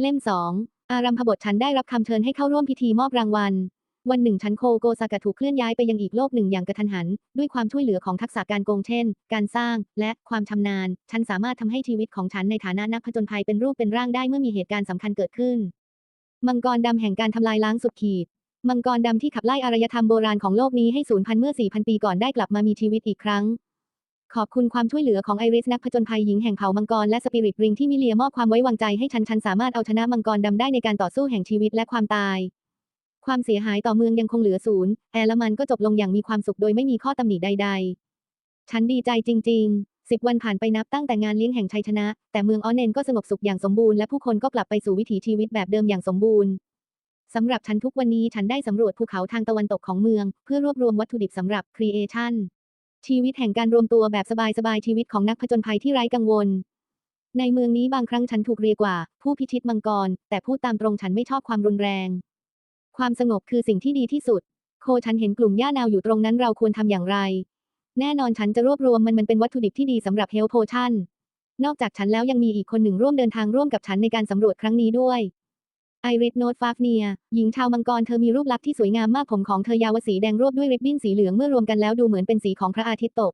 เล่มสอง อารัมพบทฉันได้รับคำเชิญให้เข้าร่วมพิธีมอบรางวัล วันหนึ่งฉันโคโกซากะถูกเคลื่อนย้ายไปยังอีกโลกหนึ่งอย่างกระทันหัน ด้วยความช่วยเหลือของทักษะการโกงเช่น การสร้าง และความชำนาญ ฉันสามารถทำให้ชีวิตของฉันในฐานะนักผจญภัยเป็นรูปเป็นร่างได้เมื่อมีเหตุการณ์สำคัญเกิดขึ้น มังกรดำแห่งการทำลายล้างสุดขีด มังกรดำที่ขับไล่อารยธรรมโบราณของโลกนี้ให้สูญพันธุ์เมื่อ 4,000 ปีก่อนได้กลับมามีชีวิตอีกครั้ง ขอบคุณความช่วยเหลือของไอริสนักผจญภัยหญิงแห่งเผ่ามังกรและสปิริตริงที่มิเลียมอบความไว้วางใจให้ฉันฉันสามารถเอาชนะมังกรดำได้ในการต่อสู้แห่งชีวิตและความตาย ความเสียหายต่อเมืองยังคงเหลือศูนย์แอร์ลมันก็จบลงอย่างมีความสุขโดยไม่มีข้อตำหนิใด ๆ ฉันดีใจจริง ๆสิบวันผ่านไปนับตั้งแต่งานเลี้ยงแห่งชัยชนะ แต่เมืองออนเนนก็สงบสุขอย่างสมบูรณ์และผู้คนก็กลับไปสู่วิถีชีวิตแบบเดิมอย่างสมบูรณ์สำหรับฉันทุกวันนี้ฉันได้สำรวจภูเขาทางตะวันตกของเมือง เพื่อรวบรวมวัตถุดิบสำหรับ Creation ชี ชีวิตแห่งการรวมตัวแบบสบายๆชีวิตของนักผจญภัยที่ไร้กังวล ในเมืองนี้บางครั้งฉันถูกเรียกว่า ผู้พิชิตมังกร แต่พูดตามตรงฉันไม่ชอบความรุนแรง ความสงบคือสิ่งที่ดีที่สุด โคฉันเห็นกลุ่มหญ้านาวอยู่ตรงนั้นเราควรทำอย่างไร แน่นอนฉันจะรวบรวมมันมันเป็นวัตถุดิบที่ดีสำหรับเฮลโพชั่นนอกจากฉันแล้วยังมีอีกคนหนึ่งร่วมเดินทางร่วมกับฉันในการสำรวจครั้งนี้ด้วย ไอริสโนตฟาฟเนีย หญิงชาวมังกรเธอมีรูปลักษณ์ที่สวยงามมากผมของเธอยาวสีแดงรวบด้วยริบบิ้นสีเหลืองเมื่อรวมกันแล้วดูเหมือนเป็นสีของพระอาทิตย์ตก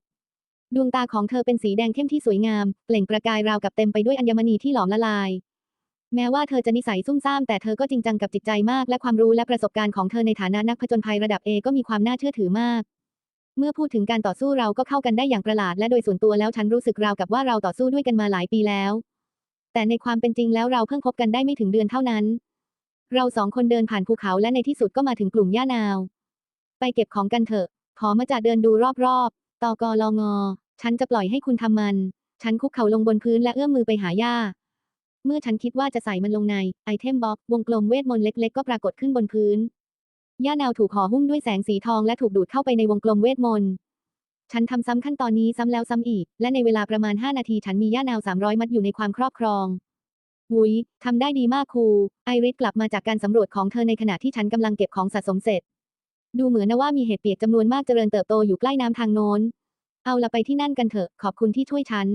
ดวงตาของเธอเป็นสีแดงเข้มที่สวยงาม เปล่งประกายราวกับเต็มไปด้วยอัญมณีที่หลอมละลาย แม้ว่าเธอจะนิสัยซุ่มซ่ามแต่เธอก็จริงจังกับจิตใจมาก และความรู้และประสบการณ์ของเธอในฐานะนักผจญภัยระดับเอก็มีความน่าเชื่อถือมาก เมื่อพูดถึงการต่อสู้เราก็เข้ากันได้อย่างประหลาดและโดยส่วนตัวแล้วฉันรู้สึกราวกับว่าเราต่อสู้ด้วยกันมาหลายปีแล้ว แต่ในความเป็นจริงแล้วเราเพิ่งคบกันได้ไม่ถึงเดือนเท่านั้น เราสองคนเดินผ่านภูเขาและในที่สุดก็มาถึงกลุ่มหญ้านาว ไปเก็บของกันเถอะ ขอมาจากเดินดูรอบๆตอกอลองอ ฉันจะปล่อยให้คุณทำมัน ฉันคุกเข่าลงบนพื้นและเอื้อมมือไปหาหญ้า เมื่อฉันคิดว่าจะใส่มันลงในไอเทมบ็อกวงกลมเวทมนต์เล็กๆ ก็ปรากฏขึ้นบนพื้นหญ้านาวถูกห่อหุ้มด้วยแสงสีทองและถูกดูดเข้าไปในวงกลมเวทมนต์ฉันทำซ้ำขั้นตอนนี้ซ้ำแล้วซ้ำอีก และในเวลาประมาณ 5 นาทีฉันมีหญ้านาว 300 มัดอยู่ในความครอบครอง วุยทำได้ดีมากครู ไอริสกลับมาจากการสำรวจของเธอในขณะที่ฉันกำลังเก็บของสะสมเสร็จ ดูเหมือนนะว่ามีเห็ดเปียกจำนวนมากเจริญเติบโตอยู่ใกล้น้ำทางโน้น เอาละไปที่นั่นกันเถอะ ขอบคุณที่ช่วยฉัน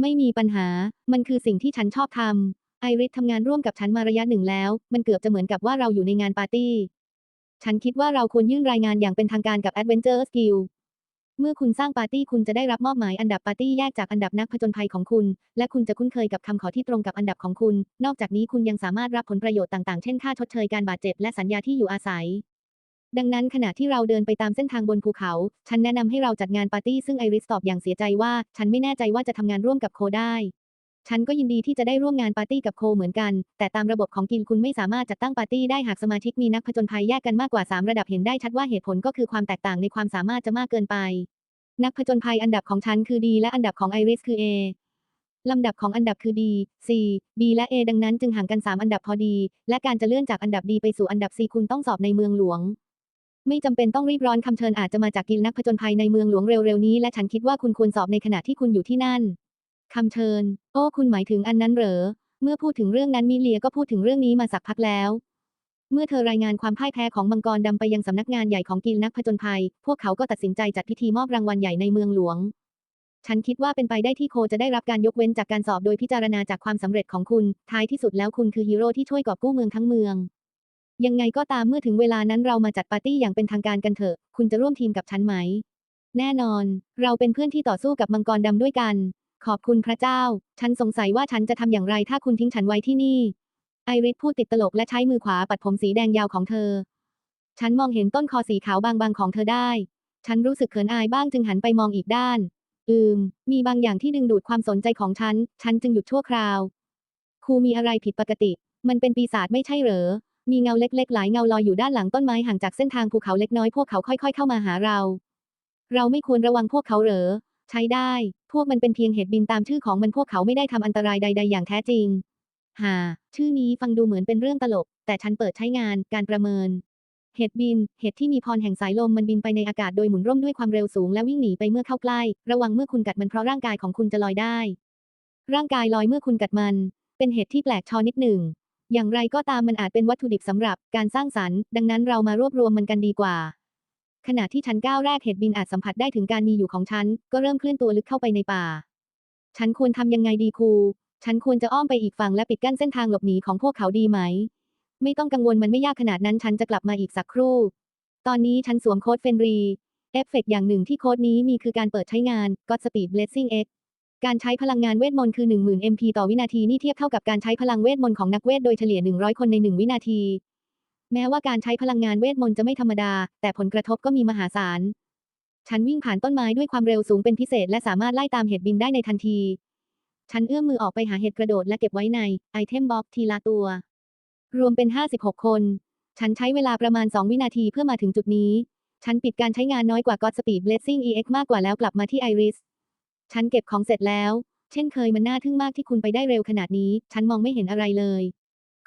ไม่มีปัญหา มันคือสิ่งที่ฉันชอบทำ ไอริสทำงานร่วมกับฉันมาระยะหนึ่งแล้ว มันเกือบจะเหมือนกับว่าเราอยู่ในงานปาร์ตี้ ฉันคิดว่าเราควรยื่นรายงานอย่างเป็นทางการกับ Adventure Skill เมื่อคุณสร้างปาร์ตี้คุณจะได้รับมอบหมายอันดับปาร์ตี้แยกจากอันดับนักผจญภัยของคุณ และคุณจะคุ้นเคยกับคำขอที่ตรงกับอันดับของคุณ นอกจากนี้คุณยังสามารถรับผลประโยชน์ต่างๆ เช่นค่าชดเชยการบาดเจ็บและสัญญาที่อยู่อาศัย ดังนั้นขณะที่เราเดินไปตามเส้นทางบนภูเขา ฉันแนะนำให้เราจัดงานปาร์ตี้ซึ่งไอริสตอบอย่างเสียใจว่า ฉันไม่แน่ใจว่าจะทำงานร่วมกับโคได้ ฉันก็ยินดีที่จะได้ร่วมงานปาร์ตี้กับโคเหมือนกัน แต่ตามระบบของกิลคุณไม่สามารถจัดตั้งปาร์ตี้ได้หากสมาชิกมีนักผจญภัยแยกกันมากกว่า 3 ระดับเห็นได้ชัดว่าเหตุผลก็คือความแตกต่างในความสามารถจะมากเกินไป นักผจญภัยอันดับของฉันคือ D และอันดับของไอริสคือ A ลำดับของอันดับคือ D C B และ A ดังนั้นจึงห่างกัน 3 อันดับพอดี และการจะเลื่อนจากอันดับ D ไปสู่อันดับ C คุณต้องสอบในเมืองหลวง ไม่จำเป็นต้องรีบร้อนคำเชิญอาจจะมาจากกิลนักผจญภัยในเมืองหลวงเร็วๆนี้ และฉันคิดว่าคุณควรสอบในขณะที่คุณอยู่ที่นั่น คำเชิญ โอ้คุณหมายถึงอันนั้นเหรอ เมื่อพูดถึงเรื่องนั้นมิเลียก็พูดถึงเรื่องนี้มาสักพักแล้ว เมื่อเธอรายงานความพ่ายแพ้ของมังกรดำไปยังสำนักงานใหญ่ของกิลนักผจญภัย พวกเขาก็ตัดสินใจจัดพิธีมอบรางวัลใหญ่ในเมืองหลวง ฉันคิดว่าเป็นไปได้ที่โคจะได้รับการยกเว้นจากการสอบโดยพิจารณาจากความสำเร็จของคุณ ท้ายที่สุดแล้วคุณคือฮีโร่ที่ช่วยกอบกู้เมืองทั้งเมือง ยังไงก็ตามเมื่อถึงเวลานั้นเรามาจัดปาร์ตี้อย่างเป็นทางการกันเถอะ คุณจะร่วมทีมกับฉันไหม แน่นอน เราเป็นเพื่อนที่ต่อสู้กับมังกรดำด้วยกัน ขอบคุณพระเจ้า ฉันสงสัยว่าฉันจะทำอย่างไรถ้าคุณทิ้งฉันไว้ที่นี่ ไอริสพูดติดตลกและใช้มือขวาปัดผมสีแดงยาวของเธอ ฉันมองเห็นต้นคอสีขาวบางๆของเธอได้ ฉันรู้สึกเขินอายบ้างจึงหันไปมองอีกด้าน อืม มีบางอย่างที่ดึงดูดความสนใจของฉัน ฉันจึงหยุดชั่วคราว ครูมีอะไรผิดปกติ มันเป็นปีศาจไม่ใช่เหรอ มีเงาเล็ก ๆ หลายเงาลอยอยู่ด้านหลังต้นไม้ห่างจากเส้นทางภูเขาเล็กน้อยพวกเขาค่อย ๆ เข้ามาหาเรา เราไม่ควรระวังพวกเขาเหรอ ใช้ได้ พวกมันเป็นเพียงเห็ดบินตามชื่อของมันพวกเขาไม่ได้ทำอันตรายใด ๆ อย่างแท้จริงฮ่าชื่อนี้ฟังดูเหมือนเป็นเรื่องตลก แต่ฉันเปิดใช้งาน การประเมิน เห็ดบิน เห็ดที่มีพรแห่งสายลมมันบินไปในอากาศโดยหมุนร่มด้วยความเร็วสูงและวิ่งหนีไปเมื่อเข้าใกล้ ระวังเมื่อคุณกัดมันเพราะร่างกายของคุณจะลอยได้ ร่างกายลอยเมื่อคุณกัดมัน เป็นเห็ดที่แปลกชอนิดหนึ่ง อย่างไรก็ตามมันอาจเป็นวัตถุดิบสำหรับการสร้างสรรค์ ดังนั้นเรามารวบรวมมันกันดีกว่า ขณะที่ฉันก้าวแรกเห็ดบินอาจสัมผัสได้ถึงการมีอยู่ของฉัน ก็เริ่มเคลื่อนตัวลึกเข้าไปในป่า ฉันควรทำยังไงดีครู ฉันควรจะอ้อมไปอีกฝั่งและปิดกั้นเส้นทางหลบหนีของพวกเขาดีไหม ไม่ต้องกังวลมันไม่ยากขนาดนั้นฉันจะกลับมาอีกสักครู่ ตอนนี้ฉันสวมโค้ดเฟนรี เอฟเฟกอย่างหนึ่งที่โค้ดนี้มีคือการเปิดใช้งาน Godspeed Blessing X การใช้พลังงานเวทมนต์คือ 10,000 MP ต่อวินาทีนี่เทียบเท่ากับการใช้พลังเวทมนต์ของนักเวทโดยเฉลี่ย 100 คนใน 1 วินาที แม้ว่าการใช้พลังงานเวทมนต์จะไม่ธรรมดา แต่ผลกระทบก็มีมหาศาล ฉันวิ่งผ่านต้นไม้ด้วยความเร็วสูงเป็นพิเศษ และสามารถไล่ตามเห็ดบินได้ในทันที ฉันเอื้อมมือออกไปหาเห็ดกระโดดและเก็บไว้ในไอเทมบ็อกทีละตัว รวมเป็น 56 คน ฉันใช้เวลาประมาณ 2 วินาทีเพื่อมาถึงจุดนี้ ฉันปิดการใช้งานน้อยกว่า Godspeed Blessing EX มากกว่าแล้วกลับมาที่ Iris ฉันเก็บของเสร็จแล้ว เช่นเคยมันน่าทึ่งมากที่คุณไปได้เร็วขนาดนี้ ฉันมองไม่เห็นอะไรเลย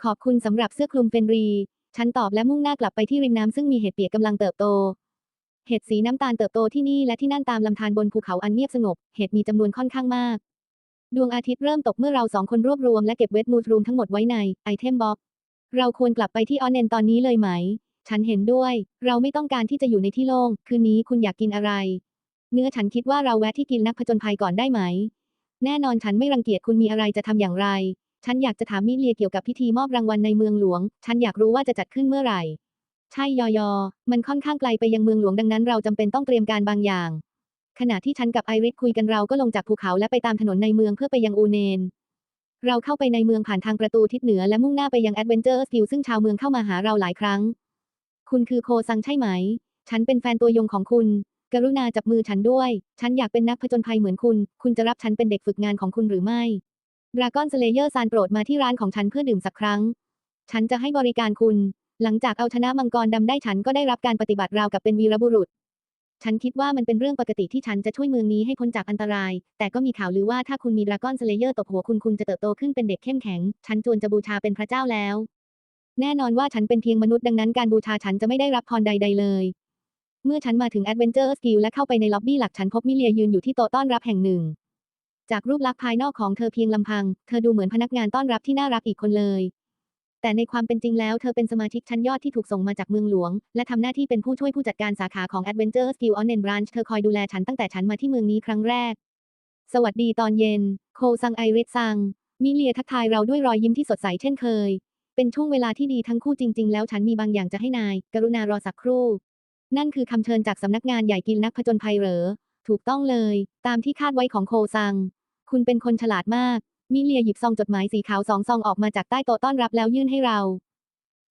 ขอบคุณสำหรับเสื้อคลุมเฟนรี ฉันตอบและมุ่งหน้ากลับไปที่ริมน้ำซึ่งมีเห็ดเปียกกำลังเติบโต เห็ดสีน้ำตาลเติบโตที่นี่และที่นั่นตามลำธารบนภูเขาอันเงียบสงบ เห็ดมีจำนวนค่อนข้างมาก ดวงอาทิตย์เริ่มตกเมื่อเราสองคนรวบรวมและเก็บเวทมูดรูมทั้งหมดไว้ในไอเทมบ็อกเราควรกลับไปที่ออนเนนตอนนี้เลยไหม ฉันเห็นด้วย เราไม่ต้องการที่จะอยู่ในที่โล่ง คืนนี้คุณอยากกินอะไร เนื้อฉันคิดว่าเราแวะที่กินนักผจญภัยก่อนได้ไหม แน่นอนฉันไม่รังเกียจคุณมีอะไรจะทำอย่างไร ฉันอยากจะถามมิเลียเกี่ยวกับพิธีมอบรางวัลในเมืองหลวง ฉันอยากรู้ว่าจะจัดขึ้นเมื่อไหร่ ใช่ยอยอ มันค่อนข้างไกลไปยังเมืองหลวงดังนั้นเราจำเป็นต้องเตรียมการบางอย่าง ขณะที่ฉันกับไอริสคุยกันเราก็ลงจากภูเขาและไปตามถนนในเมืองเพื่อไปยังอูเนน เราเข้าไปในเมืองผ่านทางประตูทิศเหนือและมุ่งหน้าไปยังแอดเวนเจอร์สกิลซึ่งชาวเมืองเข้ามาหาเราหลายครั้ง คุณคือโคซังใช่ไหม ฉันเป็นแฟนตัวยงของคุณ กรุณาจับมือฉันด้วย ฉันอยากเป็นนักผจญภัยเหมือนคุณ คุณจะรับฉันเป็นเด็กฝึกงานของคุณหรือไม่ ดราก้อนสเลเยอร์ซานโปรดมาที่ร้านของฉันเพื่อดื่มสักครั้ง ฉันจะให้บริการคุณ หลังจากเอาชนะมังกรดำได้ฉันก็ได้รับการปฏิบัติราวกับเป็นวีรบุรุษ ฉันคิดว่ามันเป็นเรื่องปกติที่ฉันจะช่วยเมืองนี้ให้พ้นจากอันตราย แต่ก็มีข่าวลือว่าถ้าคุณมีดราก้อนสเลเยอร์ตบหัวคุณคุณจะเติบโตขึ้นเป็นเด็กเข้มแข็ง ฉันจวนจะบูชาเป็นพระเจ้าแล้ว แน่นอนว่าฉันเป็นเพียงมนุษย์ดังนั้นการบูชาฉันจะไม่ได้รับพรใด ๆ เลย เมื่อฉันมาถึง Adventure Skill และเข้าไปในล็อบบี้หลักฉันพบมิเลียยืนอยู่ที่โต๊ะต้อนรับแห่งหนึ่ง จากรูปลักษณ์ภายนอกของเธอเพียงลำพัง เธอดูเหมือนพนักงานต้อนรับที่น่ารักอีกคนเลย แต่ในความเป็นจริงแล้วเธอเป็นสมาชิกชั้นยอดที่ถูกส่งมาจากเมืองหลวง และทำหน้าที่เป็นผู้ช่วยผู้จัดการสาขาของ Adventure Skill On Branch เธอคอยดูแลฉันตั้งแต่ฉันมาที่เมืองนี้ครั้งแรก สวัสดีตอนเย็น โคซังไอริสซัง มิเลียทักทายเราด้วยรอยยิ้มที่สดใสเช่นเคย เป็นช่วงเวลาที่ดีทั้งคู่จริง ๆ แล้วฉันมีบางอย่างจะให้นาย กรุณารอสักครู่ นั่นคือคำเชิญจากสำนักงานใหญ่กิลนักผจญภัยเหรอ ถูกต้องเลย ตามที่คาดไว้ของโคซัง คุณเป็นคนฉลาดมาก มิเลียหยิบซองจดหมายสีขาวสองซองออกมาจากใต้โต๊ะต้อนรับแล้วยื่นให้เรา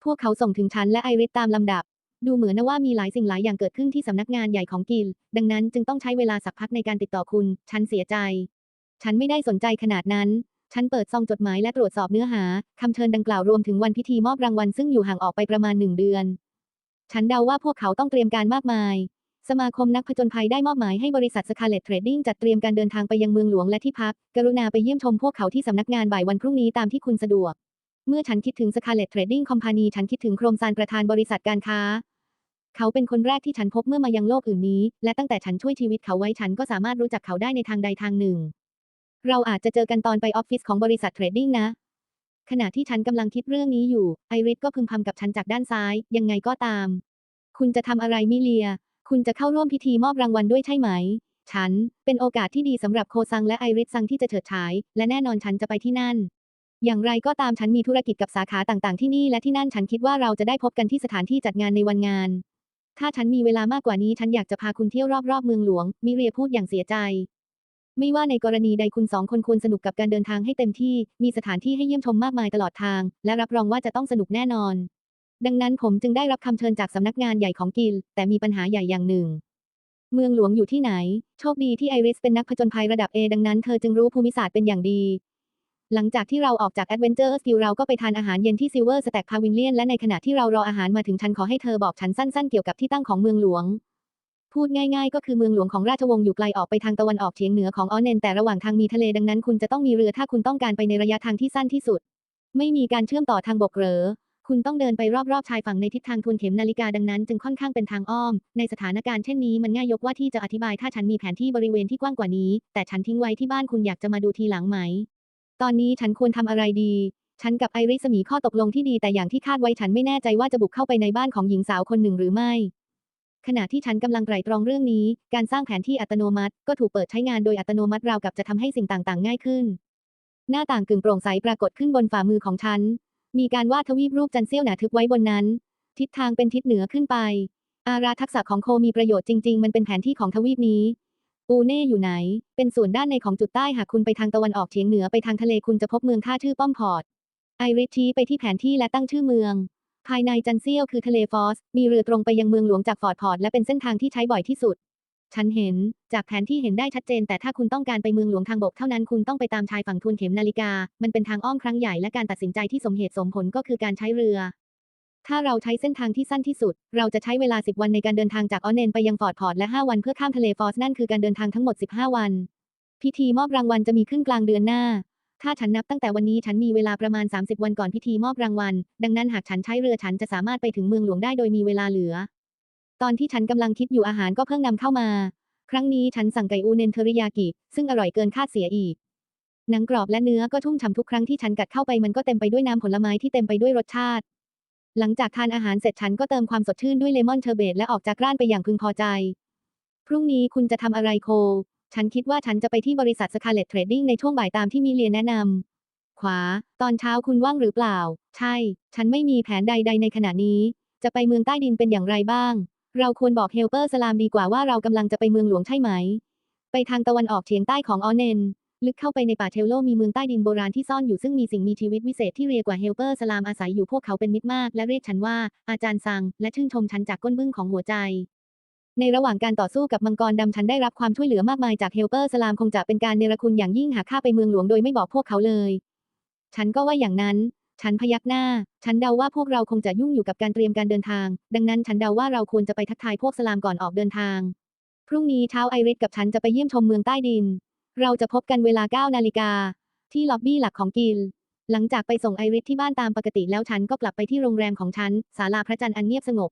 พวกเขาส่งถึงฉันและไอริสตามลำดับ ดูเหมือนนะว่ามีหลายสิ่งหลายอย่างเกิดขึ้นที่สำนักงานใหญ่ของกิล ดังนั้นจึงต้องใช้เวลาสักพักในการติดต่อคุณ ฉันเสียใจ ฉันไม่ได้สนใจขนาดนั้น ฉันเปิดซองจดหมายและตรวจสอบเนื้อหาคำเชิญดังกล่าวรวมถึงวันพิธีมอบรางวัลซึ่งอยู่ห่างออกไปประมาณหนึ่งเดือน ฉันเดาว่าพวกเขาต้องเตรียมการมากมาย สมาคมนักผจญภัยได้มอบหมายให้บริษัท Scarlet Trading จัดเตรียมการเดินทางไปยังเมืองหลวงและที่พัก กรุณาไปเยี่ยมชมพวกเขาที่สำนักงานบ่ายวันพรุ่งนี้ตามที่คุณสะดวก เมื่อฉันคิดถึง Scarlet Trading Company ฉันคิดถึงโครมซานประธานบริษัทการค้า เขาเป็นคนแรกที่ฉันพบเมื่อมายังโลกอื่นนี้ และตั้งแต่ฉันช่วยชีวิตเขาไว้ฉันก็สามารถรู้จักเขาได้ในทางใดทางหนึ่ง เราอาจจะเจอกันตอนไปออฟฟิศของบริษัทเทรดดิ้งนะ ขณะที่ฉันกำลังคิดเรื่องนี้อยู่ ไอริสก็พึมพำกับฉันจากด้านซ้าย ยังไงก็ตาม คุณจะทำอะไรมิเลีย คุณจะเข้าร่วมพิธีมอบรางวัลด้วยใช่ไหม ฉัน เป็นโอกาสที่ดีสำหรับโคซังและไอริสซังที่จะเฉิดฉาย และแน่นอนฉันจะไปที่นั่น อย่างไรก็ตามฉันมีธุรกิจกับสาขาต่างๆที่นี่และที่นั่นฉันคิดว่าเราจะได้พบกันที่สถานที่จัดงานในวันงาน ถ้าฉันมีเวลามากกว่านี้ฉันอยากจะพาคุณเที่ยวรอบๆเมืองหลวง มิเรียพูดอย่างเสียใจ ไม่ว่าในกรณีใดคุณสองคนควรสนุกกับการเดินทางให้เต็มที่ มีสถานที่ให้เยี่ยมชมมากมายตลอดทาง และรับรองว่าจะต้องสนุกแน่นอน ดังนั้นผมจึงได้รับคำเชิญจากสำนักงานใหญ่ของกิลแต่มีปัญหาใหญ่อย่างหนึ่ง เมืองหลวงอยู่ที่ไหน โชคดีที่ไอริสเป็นนักผจญภัยระดับ A ดังนั้นเธอจึงรู้ภูมิศาสตร์เป็นอย่างดี หลังจากที่เราออกจาก Adventure Skill เราก็ไปทานอาหารเย็นที่ Silver Stack Pavilion และในขณะที่เรารออาหารมาถึงฉันขอให้เธอบอกฉันสั้นๆเกี่ยวกับที่ตั้งของเมืองหลวงพูดง่ายๆ ก็คือเมืองหลวงของราชวงศ์อยู่ไกลออกไปทางตะวันออกเฉียงเหนือของออเนนแต่ระหว่างทางมีทะเลดังนั้นคุณจะต้องมีเรือถ้าคุณต้องการไปในระยะทางที่สั้นที่สุด ไม่มีการเชื่อมต่อทางบกเหรอ คุณต้องเดินไปรอบๆชายฝั่งในทิศทางทวนเข็มนาฬิกาดังนั้นจึงค่อนข้างเป็นทางอ้อม ในสถานการณ์เช่นนี้มันง่ายยกว่าที่จะอธิบายถ้าฉันมีแผนที่บริเวณที่กว้างกว่านี้ แต่ฉันทิ้งไว้ที่บ้านคุณอยากจะมาดูทีหลังไหม ตอนนี้ฉันควรทำอะไรดี ฉันกับไอริสมีข้อตกลงที่ดีแต่อย่างที่คาดไว้ฉันไม่แน่ใจว่าจะบุกเข้าไปในบ้านของหญิงสาวคนหนึ่งหรือไม่ ขณะที่ฉันกำลังไตร่ตรองเรื่องนี้ การสร้างแผนที่อัตโนมัติก็ถูกเปิดใช้งานโดยอัตโนมัติราวกับจะทำให้สิ่งต่างๆ ง่ายขึ้นหน้าต่างกึ่งโปร่งใสปรากฏขึ้นบนฝ่ามือของฉัน มีการวาดทวีปรูปจันเสี้ยวหนาทึบไว้บนนั้น ทิศทางเป็นทิศเหนือขึ้นไป อาราทักษะของโคมีประโยชน์จริง ๆ มันเป็นแผนที่ของทวีปนี้ ปูเน่อยู่ไหน เป็นส่วนด้านในของจุดใต้หากคุณไปทางตะวันออกเฉียงเหนือไปทางทะเลคุณจะพบเมืองท่าชื่อป้อมพอร์ตไอริชชี้ไปที่แผนที่และตั้งชื่อเมือง ภายในจันเซียวคือทะเลฟอส มีเรือตรงไปยังเมืองหลวงจากฟอร์ดพอร์ตและเป็นเส้นทางที่ใช้บ่อยที่สุด ฉันเห็น จากแผนที่เห็นได้ชัดเจน แต่ถ้าคุณต้องการไปเมืองหลวงทางบกเท่านั้นคุณต้องไปตามชายฝั่งทวนเข็มนาฬิกา มันเป็นทางอ้อมครั้งใหญ่และการตัดสินใจที่สมเหตุสมผลก็คือการใช้เรือ ถ้าเราใช้เส้นทางที่สั้นที่สุด เราจะใช้เวลา 10 วันในการเดินทางจากออนเนนไปยังฟอร์ดพอร์ตและ 5 วันเพื่อข้ามทะเลฟอสนั่นคือการเดินทางทั้งหมด 15 วัน พิธีมอบรางวัลจะมีขึ้นกลางเดือนหน้า ถ้าฉันนับตั้งแต่วันนี้ฉันมีเวลาประมาณ 30 วันก่อนพิธีมอบรางวัล ดังนั้นหากฉันใช้เรือฉันจะสามารถไปถึงเมืองหลวงได้โดยมีเวลาเหลือ ตอนที่ฉันกำลังคิดอยู่อาหารก็เพิ่งนำเข้ามา ครั้งนี้ฉันสั่งไก่อูเนนเทริยากิ ซึ่งอร่อยเกินคาดเสียอีก หนังกรอบและเนื้อก็ชุ่มฉ่ำทุกครั้งที่ฉันกัดเข้าไปมันก็เต็มไปด้วยน้ำผลไม้ที่เต็มไปด้วยรสชาติ หลังจากทานอาหารเสร็จฉันก็เติมความสดชื่นด้วยเลมอนเชอร์เบตและออกจากร้านไปอย่างพึงพอใจ พรุ่งนี้คุณจะทำอะไรโค ฉันคิดว่าฉันจะไปที่บริษัทสคาเลตเทรดดิ้งในช่วงบ่ายตามที่มิเลียแนะนำขวา ตอนเช้าคุณว่างหรือเปล่า ใช่ ฉันไม่มีแผนใด ๆ ในขณะนี้ จะไปเมืองใต้ดินเป็นอย่างไรบ้าง เราควรบอกเฮลเปอร์สลามดีกว่าว่าเรากำลังจะไปเมืองหลวงใช่ไหม ไปทางตะวันออกเฉียงใต้ของออเนน ลึกเข้าไปในป่าเทลโลมีเมืองใต้ดินโบราณที่ซ่อนอยู่ซึ่งมีสิ่งมีชีวิตวิเศษที่เรียกว่าเฮลเปอร์สลามอาศัยอยู่พวกเขาเป็นมิตรมาก และเรียกฉันว่า อาจารย์ซัง และชื่นชมฉันจากก้นบึ้งของหัวใจในระหว่างการต่อสู้กับมังกรดำฉันได้รับความช่วยเหลือมากมายจากเฮลเปอร์สลามคงจะเป็นการเนรคุณอย่างยิ่งหากข้าไปเมืองหลวงโดยไม่บอกพวกเขาเลย ฉันก็ว่าอย่างนั้น ฉันพยักหน้า ฉันเดาว่าพวกเราคงจะยุ่งอยู่กับการเตรียมการเดินทาง ดังนั้นฉันเดาว่าเราควรจะไปทักทายพวกสลามก่อนออกเดินทาง พรุ่งนี้เช้าไอริสกับฉันจะไปเยี่ยมชมเมืองใต้ดิน เราจะพบกันเวลา9นาฬิกาที่ล็อบบี้หลักของกิล หลังจากไปส่งไอริสที่บ้านตามปกติแล้วฉันก็กลับไปที่โรงแรมของฉัน ศาลาพระจันทร์อันเงียบสงบ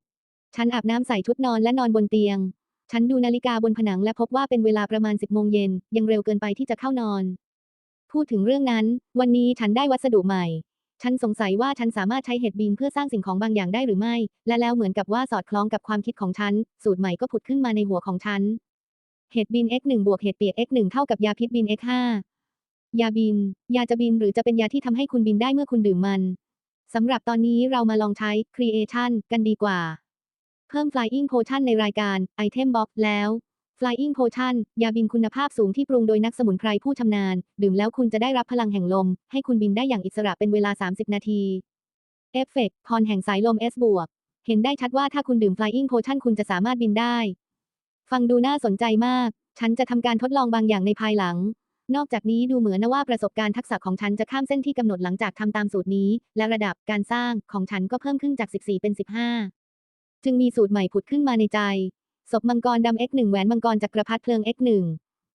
ฉันอาบน้ำใส่ชุดนอนและนอนบนเตียง ฉันดูนาฬิกาบนผนังและพบว่าเป็นเวลาประมาณ10โมงเย็น ยังเร็วเกินไปที่จะเข้านอน พูดถึงเรื่องนั้น วันนี้ฉันได้วัสดุใหม่ ฉันสงสัยว่าฉันสามารถใช้เห็ดบีนเพื่อสร้างสิ่งของบางอย่างได้หรือไม่ และแล้วเหมือนกับว่าสอดคล้องกับความคิดของฉัน สูตรใหม่ก็ผุดขึ้นมาในหัวของฉัน เห็ดบิน x 1 บวกเห็ดเปียก x 1 เท่ากับยาพิษบิน x 5 ยาบิน ยาจะบินหรือจะเป็นยาที่ทำให้คุณบินได้เมื่อคุณดื่มมัน สำหรับตอนนี้เรามาลองใช้ Creation กันดีกว่า เพิ่ม Flying Potion ในรายการ Item Box แล้ว Flying Potion ยาบินคุณภาพสูงที่ปรุงโดยนักสมุนไพรผู้ชำนาญ ดื่มแล้วคุณจะได้รับพลังแห่งลม ให้คุณบินได้อย่างอิสระเป็นเวลา 30 นาทีเอฟเฟกต์พรแห่งสายลม S บวก เห็นได้ชัดว่าถ้าคุณดื่ม Flying Potion คุณจะสามารถบินได้ ฟังดูน่าสนใจมาก ฉันจะทำการทดลองบางอย่างในภายหลัง นอกจากนี้ดูเหมือนนะว่าประสบการณ์ทักษะของฉันจะข้ามเส้นที่กำหนดหลังจากทำตามสูตรนี้ และระดับการสร้างของฉันก็เพิ่มขึ้นจาก 14 เป็น 15 จึงมีสูตรใหม่ผุดขึ้นมาในใจ ศพมังกรดำ X1 แหวนมังกรจักรพรรดิเพลิง X1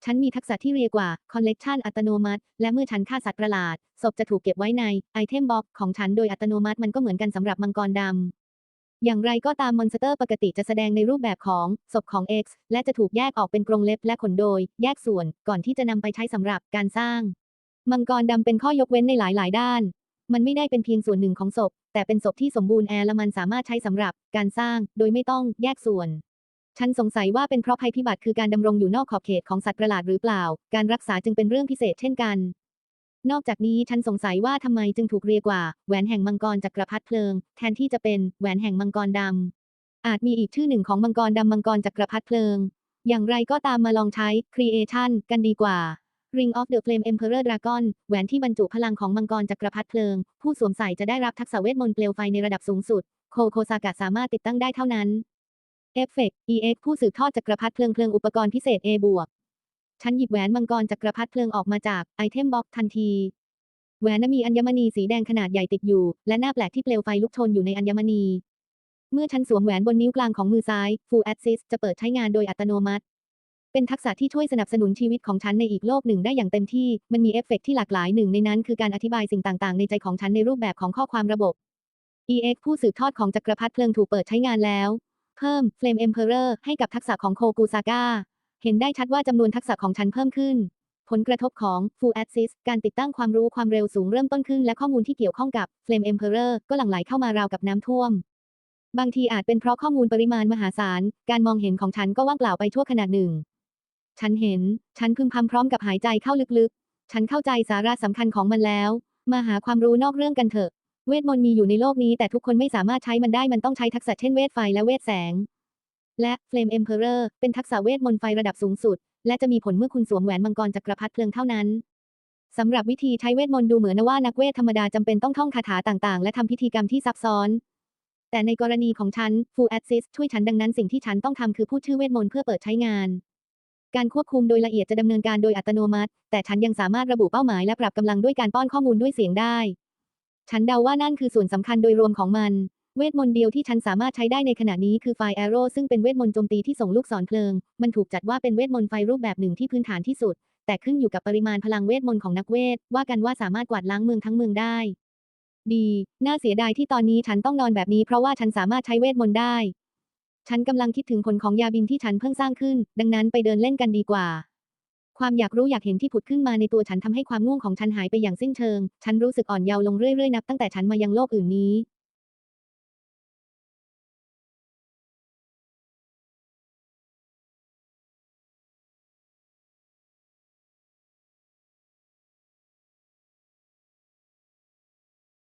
ฉันมีทักษะที่เรียกว่า Collection อัตโนมัติ และเมื่อฉันฆ่าสัตว์ประหลาด ศพจะถูกเก็บไว้ใน Item Box ของฉันโดยอัตโนมัติมันก็เหมือนกันสำหรับมังกรดำ อย่างไรก็ตามมอนสเตอร์ปกติจะแสดงในรูปแบบของศพของ X และจะถูกแยกออกเป็นกรงเล็บและขนโดย แยกส่วนก่อนที่จะนำไปใช้สำหรับการสร้าง มังกรดำเป็นข้อยกเว้นในหลาย ๆ ด้าน มันไม่ได้เป็นเพียงส่วนหนึ่งของศพ แต่เป็นศพที่สมบูรณ์แอและมันสามารถใช้สำหรับการสร้าง โดยไม่ต้องแยกส่วน ฉันสงสัยว่าเป็นเพราะภัยพิบัติคือการดำรงอยู่นอกขอบเขตของสัตว์ประหลาดหรือเปล่า การรักษาจึงเป็นเรื่องพิเศษเช่นกัน นอกจากนี้ฉันสงสัยว่าทำไมจึงถูกเรียกว่า แหวนแห่งมังกรจักรพรรดิเพลิง แทนที่จะเป็นแหวนแห่งมังกรดำอาจมีอีกชื่อหนึ่งของมังกรดำมังกรจักรพรรดิเพลิง อย่างไรก็ตามมาลองใช้ Creation กันดีกว่า Ring of the Flame Emperor Dragon แหวนที่บรรจุพลังของมังกรจักรพรรดิเพลิง ผู้สวมใส่จะได้รับทักษะเวทมนต์เปลวไฟในระดับสูงสุด โคโคซากะสามารถติดตั้งได้เท่านั้น เอฟเฟกต์ EX ผู้สืบทอดจักรพรรดิเพลิงเพลิงอุปกรณ์พิเศษ A บวกฉันหยิบแหวนมังกรจักรพรรดิเพลิงออกมาจากไอเทมบ็อกทันที แหวนนั้นมีอัญมณีสีแดงขนาดใหญ่ติดอยู่ และหน้าแปลกที่เปลวไฟลุกโชนอยู่ในอัญมณี เมื่อฉันสวมแหวนบนนิ้วกลางของมือซ้าย Full Assist จะเปิดใช้งานโดยอัตโนมัติ เป็นทักษะที่ช่วยสนับสนุนชีวิตของฉันในอีกโลกหนึ่งได้อย่างเต็มที่ มันมีเอฟเฟกต์ที่หลากหลายหนึ่งในนั้นคือการอธิบายสิ่งต่างๆ ในใจของฉันในรูปแบบของข้อความระบบ EX ผู้สืบทอดของจักรพรรดิเพลิงถูกเปิดใช้งานแล้ว เพิ่ม Flame Emperor ให้กับทักษะของโคกูซาก้าเห็นได้ชัดว่าจำนวนทักษะของฉันเพิ่มขึ้น ผลกระทบของ Full Assist การติดตั้งความรู้ความเร็วสูงเริ่มต้นขึ้น และข้อมูลที่เกี่ยวข้องกับ Flame Emperor ก็หลั่งไหลเข้ามาราวกับน้ำท่วม บางทีอาจเป็นเพราะข้อมูลปริมาณมหาศาล การมองเห็นของฉันก็ว่างเปล่าไปชั่วขณะหนึ่ง ฉันเห็น ฉันพึมพำพร้อมกับหายใจเข้าลึกๆ ฉันเข้าใจสาระสำคัญของมันแล้ว มาหาความรู้นอกเรื่องกันเถอะ เวทมนต์มีอยู่ในโลกนี้แต่ทุกคนไม่สามารถใช้มันได้มันต้องใช้ทักษะเช่นเวทไฟและเวทแสง และ Flame Emperor เป็นทักษะเวทมนต์ไฟระดับสูงสุด และจะมีผลเมื่อคุณสวมแหวนมังกรจักรพรรดิเพลิงเท่านั้นสำหรับวิธีใช้เวทมนต์ดูเหมือนว่านักเวทธรรมดาจำเป็นต้องท่องคาถาต่างๆ และทำพิธีกรรมที่ซับซ้อน แต่ในกรณีของฉัน Full Assist ช่วยฉันดังนั้นสิ่งที่ฉันต้องทำคือพูดชื่อเวทมนต์เพื่อเปิดใช้งาน การควบคุมโดยละเอียดจะดำเนินการโดยอัตโนมัติ แต่ฉันยังสามารถระบุเป้าหมายและปรับกำลังด้วยการป้อนข้อมูลด้วยเสียงได้ ฉันเดาว่านั่นคือส่วนสำคัญโดยรวมของมัน เวทมนต์เดียวที่ฉันสามารถใช้ได้ในขณะนี้คือไฟแอโร่ซึ่งเป็นเวทมนต์โจมตีที่ส่งลูกศรเพลิง มันถูกจัดว่าเป็นเวทมนต์ไฟรูปแบบหนึ่งที่พื้นฐานที่สุด แต่ขึ้นอยู่กับปริมาณพลังเวทมนต์ของนักเวท ว่ากันว่าสามารถกวาดล้างเมืองทั้งเมืองได้ ดี น่าเสียดายที่ตอนนี้ฉันต้องนอนแบบนี้เพราะว่าฉันสามารถใช้เวทมนต์ได้ ฉันกำลังคิดถึงผลของยาบินที่ฉันเพิ่งสร้างขึ้น ดังนั้นไปเดินเล่นกันดีกว่า ความอยากรู้อยากเห็นที่ผุดขึ้นมาในตัวฉันทำให้ความง่วงของฉันหายไปอย่างสิ้นเชิง ฉันรู้สึกอ่อนเยาว์ลงเรื่อยๆนับตั้งแต่ฉันมายังโลกอื่นนี้